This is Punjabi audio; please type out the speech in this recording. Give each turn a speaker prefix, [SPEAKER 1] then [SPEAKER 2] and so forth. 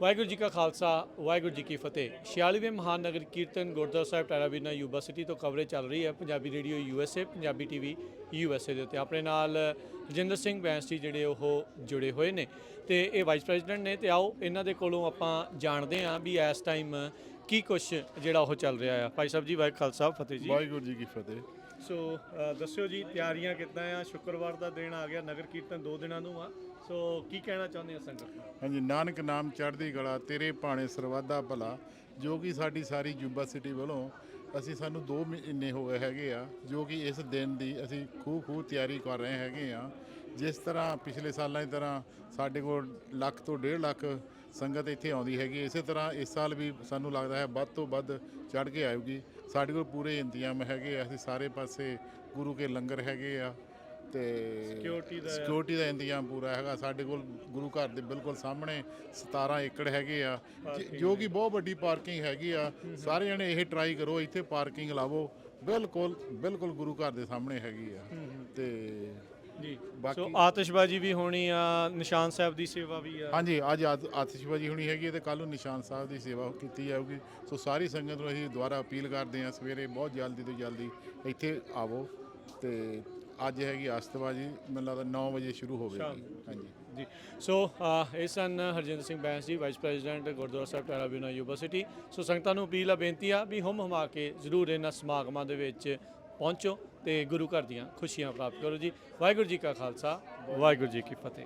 [SPEAKER 1] ਵਾਹਿਗੁਰੂ ਜੀ ਕਾ ਖਾਲਸਾ, ਵਾਹਿਗੁਰੂ ਜੀ ਕੀ ਫਤਿਹ। 46ਵੇਂ ਮਹਾਨਗਰ ਕੀਰਤਨ Gurdwara Sahib Terra Bina university ਤੋਂ ਕਵਰੇਜ ਚੱਲ ਰਹੀ ਹੈ Punjabi radio USA Punjabi TV USA ਦੇ ਉੱਤੇ। ਆਪਣੇ ਨਾਲ ਰਜਿੰਦਰ ਸਿੰਘ ਬੈਂਸ ਜੀ ਜਿਹੜੇ ਉਹ ਜੁੜੇ ਹੋਏ ਨੇ। ਤੇ ਇਹ ਵਾਈਸ ਪ੍ਰੈਜ਼ੀਡੈਂਟ ਨੇ ਤੇ ਆਓ, ਇਹਨਾਂ ਦੇ ਕੋਲੋਂ ਆਪਾਂ ਜਾਣਦੇ ਹਾਂ ਵੀ ਇਸ ਟਾਈਮ ਕੀ ਕੁਝ ਜਿਹੜਾ ਉਹ ਚੱਲ ਰਿਹਾ ਆ? ਭਾਈ ਸਾਹਿਬ ਜੀ ਵਾਹਿਗੁਰੂ ਖਾਲਸਾ ਫਤਿਹ ਜੀ।
[SPEAKER 2] ਵਾਹਿਗੁਰੂ ਜੀ ਕੀ ਫਤਿਹ।
[SPEAKER 1] ਸੋ ਅ, ਦੱਸਿਓ ਜੀ ਤਿਆਰੀਆਂ ਕਿੱਦਾਂ ਆ? ਸ਼ੁੱਕਰਵਾਰ ਦਾ ਦਿਨ ਆ ਗਿਆ ਨਗਰ ਕੀਰਤਨ ਦੋ ਦਿਨਾਂ ਨੂੰ ਆ। ਸੋ ਕੀ ਕਹਿਣਾ ਚਾਹੁੰਦੇ ਆ ਸੰਗਤ ਨੂੰ?
[SPEAKER 2] ਹਾਂਜੀ ਨਾਨਕ ਨਾਮ ਚੜ੍ਹਦੀ ਕਲਾ ਤੇਰੇ ਭਾਣੇ ਸਰਵਾਦਾ ਭਲਾ ਜੋ ਕਿ ਸਾਡੀ ਸਾਰੀ ਜੁਬਾ ਸਿਟੀ ਵੱਲੋਂ ਅਸੀਂ ਸਾਨੂੰ 2 ਮਹੀਨੇ ਹੋ ਗਏ ਹੈਗੇ ਆ ਜੋ ਕਿ ਇਸ ਦਿਨ ਦੀ ਅਸੀਂ ਖੂਬ ਖੂਬ ਤਿਆਰੀ ਕਰ ਰਹੇ ਹੈਗੇ ਆ। ਜਿਸ ਤਰ੍ਹਾਂ ਪਿਛਲੇ ਸਾਲਾਂ ਦੀ ਤਰ੍ਹਾਂ ਸਾਡੇ ਕੋਲ ਲੱਖ ਤੋਂ 1.5 ਲੱਖ ਸੰਗਤ ਇੱਥੇ ਆਉਂਦੀ ਹੈਗੀ। ਇਸੇ ਤਰ੍ਹਾਂ ਇਸ ਸਾਲ ਵੀ ਸਾਨੂੰ ਲੱਗਦਾ ਹੈ ਵੱਧ ਤੋਂ ਵੱਧ ਚੜ੍ਹ ਕੇ ਆਏਗੀ। ਸਾਡੇ ਕੋਲ ਪੂਰੇ ਇੰਤਜ਼ਾਮ ਹੈਗੇ ਆ। ਅਸੀਂ ਸਾਰੇ ਪਾਸੇ ਗੁਰੂ ਕੇ ਲੰਗਰ ਹੈਗੇ ਆ ਤੇ
[SPEAKER 1] Security ਦਾ-
[SPEAKER 2] ਸਿਕਿਉਰਿਟੀ ਦਾ ਇੰਤਜ਼ਾਮ ਪੂਰਾ ਹੈਗਾ। ਸਾਡੇ ਕੋਲ ਗੁਰੂ ਘਰ ਦੇ ਬਿਲਕੁਲ ਸਾਹਮਣੇ 17 ਏਕੜ ਹੈਗੇ ਆ। ਜ- ਜੋ ਕਿ ਬਹੁਤ ਵੱਡੀ ਪਾਰਕਿੰਗ ਹੈਗੀ ਆ। ਸਾਰੇ ਜਣੇ ਇਹ ਟਰਾਈ ਕਰੋ ਇੱਥੇ ਪਾਰਕਿੰਗ ਲਾਵੋ। ਬਿਲਕੁਲ ਬਿਲਕੁਲ ਗੁਰੂ ਘਰ ਦੇ ਸਾਹਮਣੇ ਹੈਗੀ ਆ। ਤੇ
[SPEAKER 1] ਜੀ।
[SPEAKER 2] ਬਾਕੀ-
[SPEAKER 1] ਸੋ ਆਤਿਸ਼ਬਾਜ਼ੀ ਵੀ ਹੋਣੀ ਆ ਨਿਸ਼ਾਨ ਸਾਹਿਬ ਦੀ ਸੇਵਾ ਵੀ ਆ।
[SPEAKER 2] ਹਾਂਜੀ ਅੱਜ ਆਤ- ਆਤਿਸ਼ਬਾਜ਼ੀ ਹੋਣੀ ਹੈਗੀ ਹੈ ਤੇ ਕੱਲ ਨੂੰ ਨਿਸ਼ਾਨ ਸਾਹਿਬ ਦੀ ਸੇਵਾ ਕੀਤੀ ਜਾਊਗੀ। ਸੋ ਸਾਰੀ ਸੰਗਤ ਨੂੰ ਅਸੀਂ ਦੁਬਾਰਾ ਅਪੀਲ ਕਰਦੇ ਹਾਂ ਸਵੇਰੇ ਬਹੁਤ ਜਲਦੀ ਤੋਂ ਜਲਦੀ ਇੱਥੇ ਆਵੋ ਤੇ ਅੱਜ ਹੈਗੀ ਆਸਤਬਾਜੀ ਮੈਨੂੰ ਲੱਗਦਾ 9 ਵਜੇ ਸ਼ੁਰੂ ਹੋਵੇਗੀ। ਹਾਂਜੀ।
[SPEAKER 1] ਜੀ। ਸੋ ਅ, ਇਹ ਸਨ Harjinder Singh Bains ji vice president Gurdwara Sahib Terra Bina university. So ਸੰਗਤਾਂ ਨੂੰ ਅਪੀਲ ਆ ਬੇਨਤੀ ਆ ਵੀ ਹੁਮ ਹਮਾ ਕੇ ਜ਼ਰੂਰ ਇਹਨਾਂ ਸਮਾਗਮਾਂ ਦੇ ਵਿੱਚ ਪਹੁੰਚੋ ਤੇ ਗੁਰੂ ਘਰ ਦੀਆਂ ਖੁਸ਼ੀਆਂ ਪ੍ਰਾਪਤ ਕਰੋ ਜੀ। ਵਾਹਿਗੁਰੂ ਜੀ ਕਾ ਖਾਲਸਾ, ਵਾਹਿਗੁਰੂ ਜੀ ਕੀ ਫਤਿਹ।